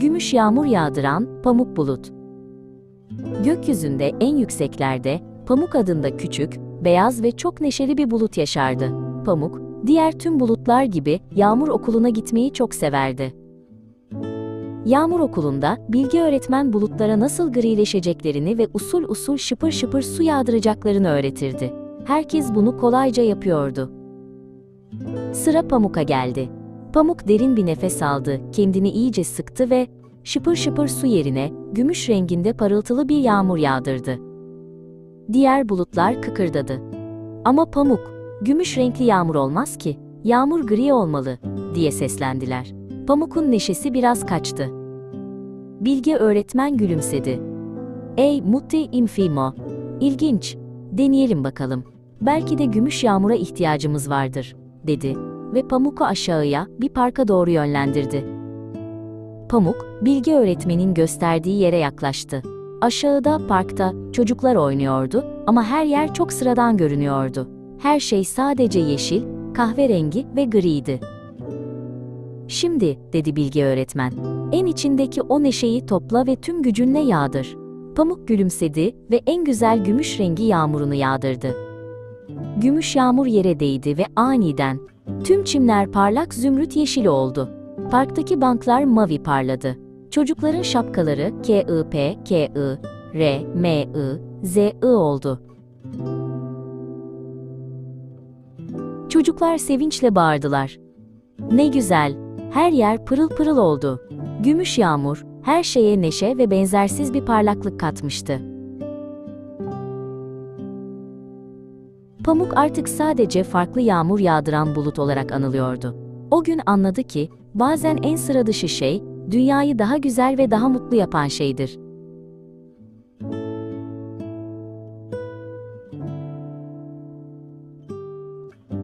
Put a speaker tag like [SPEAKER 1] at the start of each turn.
[SPEAKER 1] Gümüş yağmur yağdıran pamuk bulut. Gökyüzünde en yükseklerde Pamuk adında küçük, beyaz ve çok neşeli bir bulut yaşardı. Pamuk, diğer tüm bulutlar gibi Yağmur okuluna gitmeyi çok severdi. Yağmur okulunda Bilge öğretmen bulutlara nasıl grileşeceklerini ve usul usul şıpır şıpır su yağdıracaklarını öğretirdi. Herkes bunu kolayca yapıyordu. Sıra Pamuk'a geldi. Pamuk derin bir nefes aldı, kendini iyice sıktı ve şıpır şıpır su yerine gümüş renginde parıltılı bir yağmur yağdırdı. Diğer bulutlar kıkırdadı. Ama Pamuk, gümüş renkli yağmur olmaz ki, yağmur gri olmalı, diye seslendiler. Pamuk'un neşesi biraz kaçtı. Bilge öğretmen gülümsedi. Ey mutti infimo, ilginç, deneyelim bakalım. Belki de gümüş yağmura ihtiyacımız vardır, dedi ve Pamuk'u aşağıya bir parka doğru yönlendirdi. Pamuk, Bilge öğretmenin gösterdiği yere yaklaştı. Aşağıda parkta çocuklar oynuyordu ama her yer çok sıradan görünüyordu. Her şey sadece yeşil, kahverengi ve griydi. Şimdi, dedi Bilge öğretmen, en içindeki o neşeyi topla ve tüm gücünle yağdır. Pamuk gülümsedi ve en güzel gümüş rengi yağmurunu yağdırdı. Gümüş yağmur yere değdi ve aniden tüm çimler parlak zümrüt yeşil oldu. Parktaki banklar mavi parladı. Çocukların şapkaları K-I-P, K-I, R, M-I, Z-I oldu. Çocuklar sevinçle bağırdılar. Ne güzel, her yer pırıl pırıl oldu. Gümüş yağmur, her şeye neşe ve benzersiz bir parlaklık katmıştı. Pamuk artık sadece farklı yağmur yağdıran bulut olarak anılıyordu. O gün anladı ki, bazen en sıra dışı şey, dünyayı daha güzel ve daha mutlu yapan şeydir.